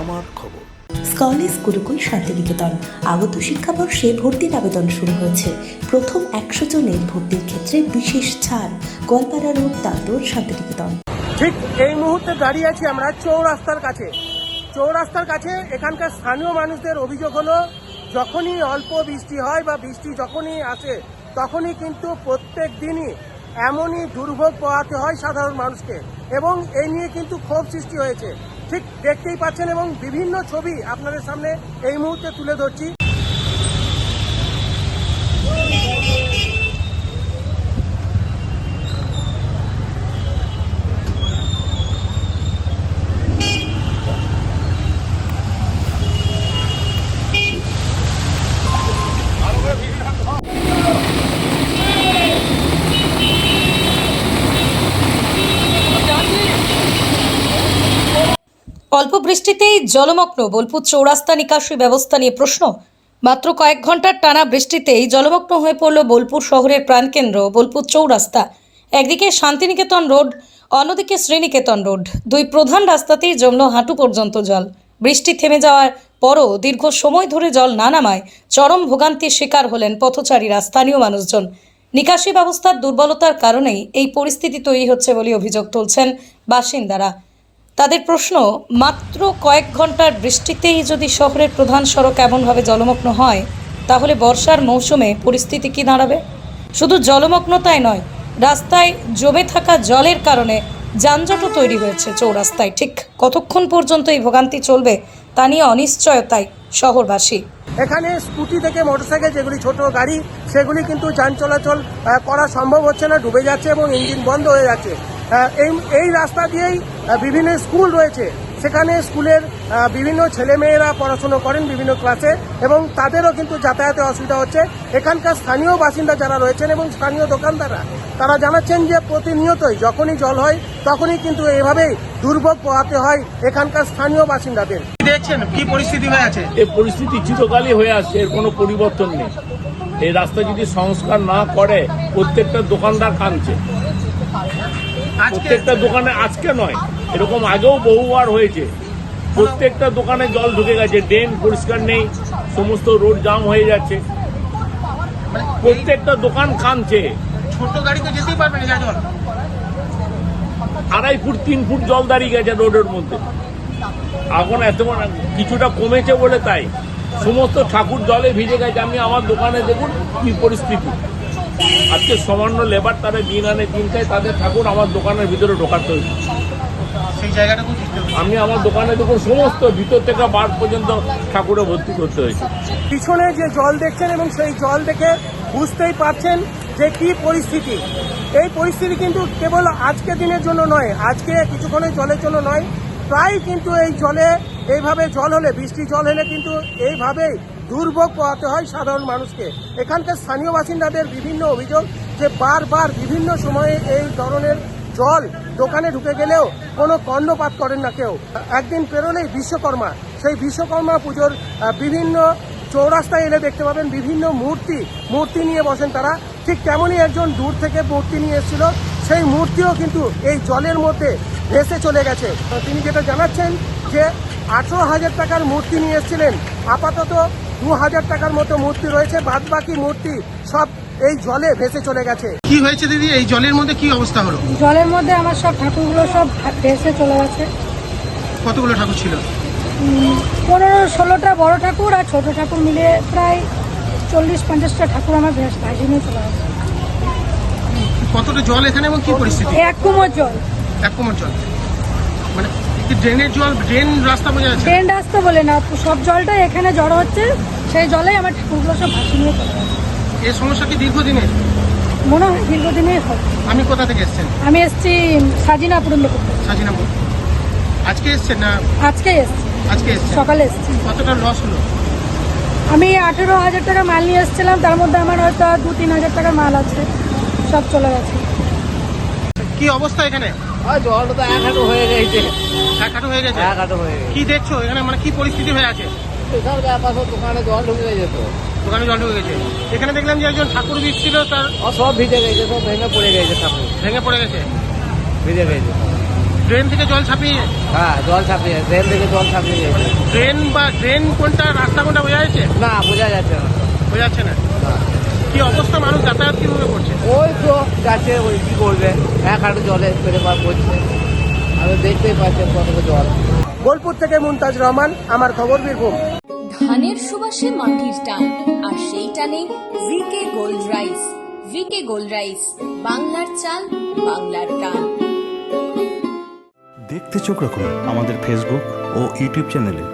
আমার খবর। স্কলেজ গুরুকুল শান্তিনিকেতন। আগত শিক্ষাবর্ষে ভর্তির আবেদন শুরু হয়েছে। প্রথম একশো জনের ভর্তির ক্ষেত্রে বিশেষ ছাড়। গোয়ালপাড়া রোড তান্দর শান্তিনিকেতন। ঠিক এই মুহূর্তে দাঁড়িয়ে আছি আমরা চৌরাস্তার কাছে। চৌরাস্তার কাছে এখানকার স্থানীয় মানুষদের অভিযোগ হলো যখনই অল্প বৃষ্টি হয় বা বৃষ্টি যখনই আসে তখনই কিন্তু প্রত্যেক দিনই এমনই দুর্ভোগ পোহাতে হয় সাধারণ মানুষকে। এবং এই নিয়ে কিন্তু ক্ষোভ সৃষ্টি হয়েছে। ঠিক দেখতেই পাচ্ছেন এবং বিভিন্ন ছবি আপনাদের সামনে এই মুহূর্তে তুলে ধরছি। অল্প বৃষ্টিতেই জলমগ্ন বোলপুর চৌরাস্তা নিকাশি ব্যবস্থা নিয়ে প্রশ্ন। মাত্র কয়েক ঘণ্টার টানা বৃষ্টিতেই জলমগ্ন হয়ে পড়ল বোলপুর শহরের প্রাণকেন্দ্র, বোলপুর চৌরাস্তা। একদিকে শান্তিনিকেতন রোড, অন্যদিকে শ্রীনিকেতন রোড। দুই প্রধান রাস্তাতেই জমল হাঁটু পর্যন্ত জল। বৃষ্টি থেমে যাওয়ার পরও দীর্ঘ সময় ধরে জল না নামায় চরম ভোগান্তির শিকার হলেন পথচারীরা স্থানীয় মানুষজন। নিকাশি ব্যবস্থার দুর্বলতার কারণেই এই পরিস্থিতি তৈরি হচ্ছে বলে অভিযোগ তুলছেন বাসিন্দারা। তাদের প্রশ্ন, মাত্র কয়েক ঘণ্টার বৃষ্টিতেই যদি শহরের প্রধান সড়ক এমনভাবে জলমগ্ন হয়, তাহলে বর্ষার মৌসুমে পরিস্থিতি কি দাঁড়াবে? শুধু জলমগ্নতাই নয়, রাস্তায় জমে থাকা জলের কারণে যানজটও তৈরি হয়েছে চৌরাস্তায়। ঠিক কতক্ষণ পর্যন্ত এই ভোগান্তি চলবে তা নিয়ে অনিশ্চয়তায় শহরবাসী। এখানে স্কুটি থেকে মোটরসাইকেল, যেগুলি ছোট গাড়ি, সেগুলি কিন্তু যান চলাচল করা সম্ভব হচ্ছে না, ডুবে যাচ্ছে এবং ইঞ্জিন বন্ধ হয়ে যাচ্ছে। এই এই রাস্তা দিয়েই বিভিন্ন স্কুল রয়েছে। সেখানে স্কুলের বিভিন্ন ছেলেমেয়েরা পড়াশুনো করেন বিভিন্ন ক্লাসে এবং তাদেরও কিন্তু যাতায়াতে অসুবিধা হচ্ছে। এখানকার স্থানীয় বাসিন্দা যারা রয়েছেন এবং স্থানীয় দোকানদাররা তারা জানাচ্ছেন যে প্রতিনিয়তই যখনই জল হয় তখনই কিন্তু এভাবেই দুর্ভোগ পোহাতে হয় এখানকার স্থানীয় বাসিন্দাদের। দেখছেন? কি পরিস্থিতি হয়ে আছে? এই পরিস্থিতি চিরকালই হয়ে আসছে এর কোনো পরিবর্তন নেই। এই রাস্তা যদি সংস্কার না করে প্রত্যেকটা দোকানদার কাঁদছে। প্রত্যেকটা দোকানে আজকে নয় এরকম আগেও বহুবার হয়েছে। প্রত্যেকটা দোকানে জল ঢুকে গেছে ড্রেন পরিষ্কার নেই সমস্ত রোড জাম হয়ে যাচ্ছে। প্রত্যেকটা দোকান কাঁদছে ছোট গাড়ি তো যেতেই পারবে না জল আড়াই ফুট তিন ফুট জল দাঁড়িয়ে গেছে রোডের মধ্যে। এখন এত কিছুটা কমেছে বলে তাই। সমস্ত ঠাকুর জলে ভিজে গেছে। আমি আমার দোকানে দেখুন কি পরিস্থিতি। আজকে সামান্য লেবার তারা দিন আনে দিন খায় তাদের ঠাকুর আমার দোকানের ভিতরে ঢোকাতে হয়েছে। সেই জায়গাটা বুঝতে আমি আমার দোকানে দেখুন সমস্ত ভিতর থেকে বার পর্যন্ত ঠাকুরে ভর্তি করতে হয়েছে। পিছনে যে জল দেখছেন এবং সেই জল দেখে বুঝতেই পারছেন যে কি পরিস্থিতি। এই পরিস্থিতি কিন্তু কেবল আজকে দিনের জন্য নয় আজকে কিছুক্ষণের জলের জন্য নয়। প্রায় কিন্তু এই জলে এইভাবে জল হলে বৃষ্টি জল হলে কিন্তু এইভাবেই দুর্ভোগ পোহাতে হয় সাধারণ মানুষকে। এখানকার স্থানীয় বাসিন্দাদের বিভিন্ন অভিযোগ যে বারবার বিভিন্ন সময়ে এই ধরনের জল দোকানে ঢুকে গেলেও কোনো কর্ণপাত করেন না কেউ। একদিন পেরোলেই বিশ্বকর্মা, সেই বিশ্বকর্মা পুজোর বিভিন্ন চৌরাস্তায় এলে দেখতে পাবেন বিভিন্ন মূর্তি মূর্তি নিয়ে বসেন তারা। ঠিক তেমনই একজন দূর থেকে মূর্তি নিয়ে এসেছিল, সেই মূর্তিও কিন্তু এই জলের মধ্যে ভেসে চলে গেছে। তিনি যেটা জানাচ্ছেন যে আঠেরো হাজার টাকার মূর্তি নিয়ে এসেছিলেন। আপাতত দু হাজার টাকার মতো মূর্তি রয়েছে বাদ বাকি মূর্তি সব এই জলে ভেসে চলে গেছে। কি হয়েছে দিদি? এই জলের মধ্যে কি অবস্থা হলো? জলের মধ্যে আমার সব ঠাকুরগুলো সব ভেসে চলে গেছে। কতগুলো ঠাকুর ছিল? পনেরো ষোলোটা বড় ঠাকুর আর ছোট ঠাকুর মিলে প্রায় চল্লিশ পঞ্চাশটা ঠাকুর আমার ভেস নিয়ে চলে গেছে। কতটা জল এখানে এবং কি পরিস্থিতি? এক কুমোর জল। এক কোমর জল। ড্রেনের জল ড্রেন রাস্তা বোঝা যাচ্ছে ট্রেন রাস্তা বলে না সব জলটা এখানে জড়ো হচ্ছে সেই জলেই আমার ঠাকুরগুলো সব ভাসি নিয়ে চলে এই সমস্যা কি দীর্ঘদিনের মনে হয় দীর্ঘদিনের হবে আমি কোথা থেকে এসেছেন? আমি এসছি সাজিনা পুরন্দপুর সাজিনাপুর আজকে এসছেন না? আজকে এসছি। আজকে এসছেন? সকালে এসছি। কতটা লস হলো? আমি আঠেরো হাজার টাকা মাল নিয়ে এসেছিলাম তার মধ্যে আমার হয়তো আর দু তিন হাজার টাকা মাল আছে সব চলে গেছে। কি অবস্থা এখানে? জলটা তো এক হাঁটু হয়ে গেছে। এক হাঁটু হয়ে গেছে? এক হাঁটু হয়ে গেছে। কি দেখছ? এখানে মানে কি পরিস্থিতি হয়ে আছে? সব ব্যাপার দোকানে জল ঢুকে গেছে তো। দোকানে জল ঢুকে গেছে। এখানে দেখলাম যে একজন ঠাকুর ছিল তার সব ভিজে গেছে সব ভেঙে পড়ে গেছে ঠাকুর। ভেঙে পড়ে গেছে? ভিজে গেছে। ড্রেন থেকে জল ছাপিয়ে হ্যাঁ জল ছাপিয়ে ট্রেন থেকে জল ছাপিয়ে গেছে। ড্রেন বা ড্রেন কোনটা রাস্তা কোনটা বোঝা যাচ্ছে? না বোঝা যাচ্ছে না। বোঝা যাচ্ছে না। না। কি অবস্থা? মানুষ যাতায়াত কীভাবে করছে? ওই তো যাচ্ছে ওই কি করবে? এক হাঁটু জলে পেরে পার করছে। বোলপুর থেকে মুমতাজ রহমান আমার খবর বীরভূম। ধানের সুবাসে মাটির টান আর সেই টানে VK gold rice VK gold rice বাংলার চাল বাংলার টান। দেখতে চোখ রাখুন আমাদের ফেসবুক ও ইউটিউব চ্যানেলে